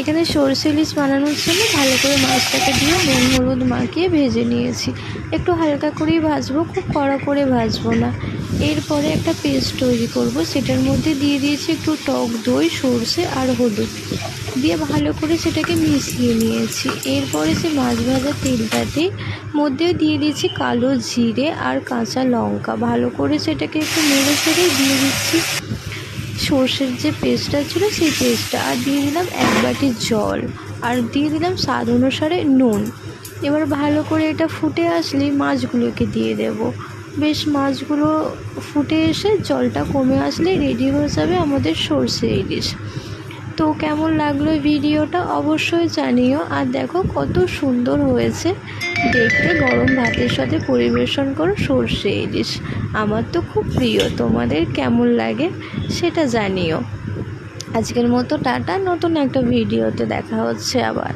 এখানে সরষে ইলিশ বানানোর জন্য ভালো করে মাছটাকে দিয়ে নুন, হলুদ মাখিয়ে ভেজে নিয়েছি। একটু হালকা করেই ভাজবো, খুব কড়া করে ভাজবো না। এরপরে একটা পেস্ট তৈরি করব। সেটার মধ্যে দিয়ে দিয়েছি একটু টক দই, সরষে আর হলুদ। দিয়ে ভালো করে সেটাকে মিশিয়ে নিয়েছি। এরপরে সে মাছ ভাজা তেলটাতে মধ্যে দিয়ে দিয়েছি কালো জিরে আর কাঁচা লঙ্কা। ভালো করে সেটাকে একটু নেড়ে চেড়ে দিয়ে দিচ্ছি। সর্ষের যে পেস্টটা ছিল সেই পেস্টটা আর দিয়ে দিলাম এক বাটি জল, আর দিয়ে দিলাম স্বাদ অনুসারে নুন। এবার ভালো করে এটা ফুটে আসলে মাছগুলোকে দিয়ে দেব। বেশ মাছগুলো ফুটে এসে জলটা কমে আসলে রেডি হয়ে যাবে আমাদের সর্ষে ইলিশ। তো কেমন লাগল ভিডিওটা অবশ্যই জানিও। আর দেখো কত সুন্দর হয়েছে। দেখতে গরম ভাতের সাথে পরিবেশন করো সর্ষে ইলিশ। আমার তো খুব প্রিয়, তোমাদের কেমন লাগে সেটা জানিও। আজকের মতো টাটা, নতুন একটা ভিডিওতে দেখা হচ্ছে আবার।